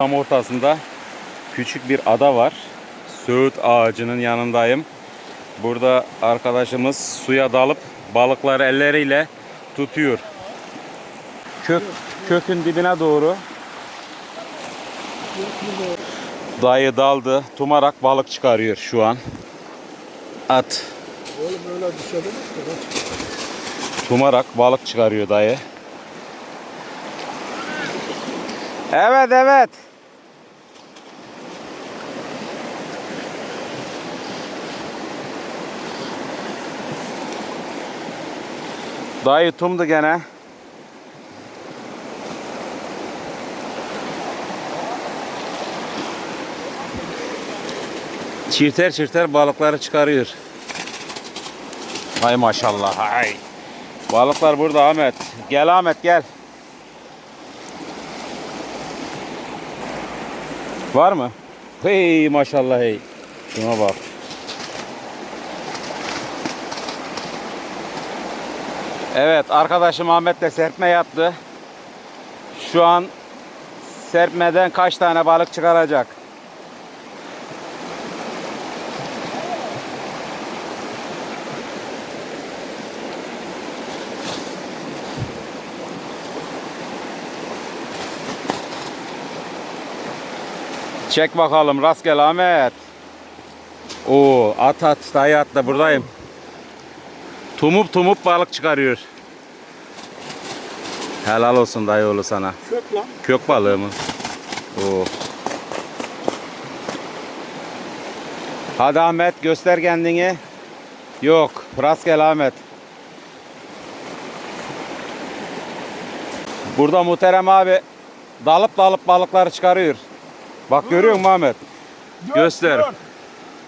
Tam ortasında küçük bir ada var. Söğüt ağacının yanındayım. Burada arkadaşımız suya dalıp balıkları elleriyle tutuyor. Kök, kökün dibine doğru. Dayı daldı. Tumarak balık çıkarıyor şu an. At. Oğlum öyle mi? Kaç. Tumarak balık çıkarıyor dayı. Evet evet. Dayı tumdu gene. Çifter çifter balıkları çıkarıyor. Hay maşallah hay. Balıklar burada Ahmet. Gel Ahmet gel. Var mı? Hey maşallah hey. Şuna bak. Evet arkadaşım Ahmet de serpme yaptı. Şu an serpmeden kaç tane balık çıkaracak? Çek bakalım rastgele Ahmet. Oo at at dayı at da buradayım. Tumup tumup balık çıkarıyor. Helal olsun dayı oğlu sana. Çöp lan. Kök balığı mı? Oo. Hadi Ahmet göster kendini. Yok rastgele Ahmet. Burada Muhterem abi dalıp dalıp balıkları çıkarıyor. Bak görüyor musun Ahmet? Dört, Göster. Dört.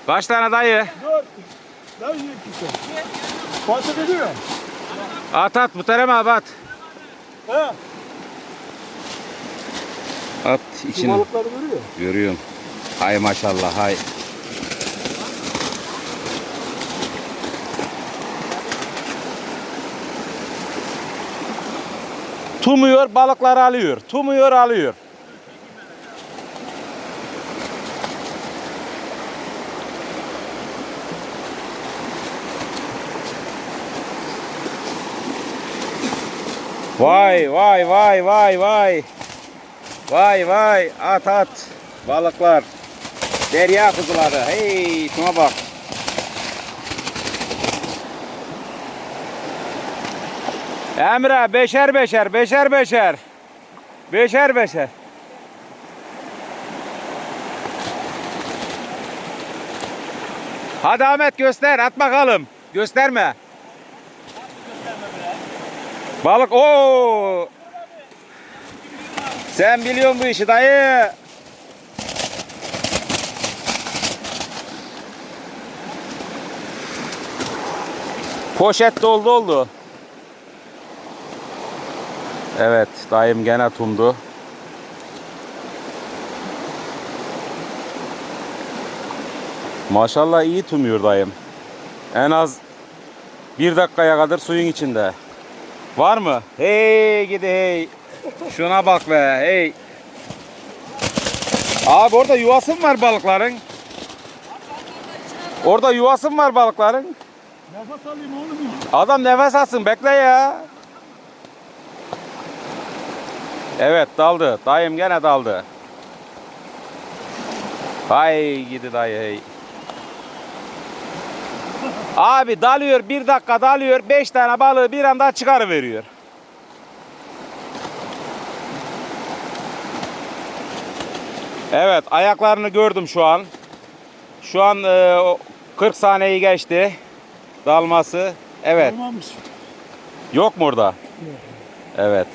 Kaç tane dayı? Dört. Daha iyi. Fark ediyor. At at Muhterem abi at. He. At Şu içine. balıkları görüyor. Görüyorum. Hay maşallah hay. Tumuyor balıkları alıyor. Tumuyor alıyor. Vay vay vay vay vay. Vay vay at at balıklar. Derya kuzuları. Hey şuna bak. Emre beşer beşer beşer beşer. Beşer beşer. Hadi Ahmet göster at bakalım. Gösterme. Balık o. Sen biliyorsun bu işi dayı. Poşet doldu oldu. Evet dayım gene tumdu. Maşallah iyi tumuyor dayım. En az bir dakikaya kadar suyun içinde. Var mı? Hey gidi hey. Şuna bak be hey. Abi orada yuvası mı var balıkların? Orada yuvası mı var balıkların? Nefes alayım oğlum. Adam nefes alsın bekle ya. Evet daldı. Dayım gene daldı. Hay gidi dayı hey. Abi dalıyor bir dakika dalıyor beş tane balığı bir anda çıkarıveriyor. Evet ayaklarını gördüm şu an. Şu an e, o 40 saniyeyi geçti. Dalması. Evet. Olmamış. Yok mu orada? Evet.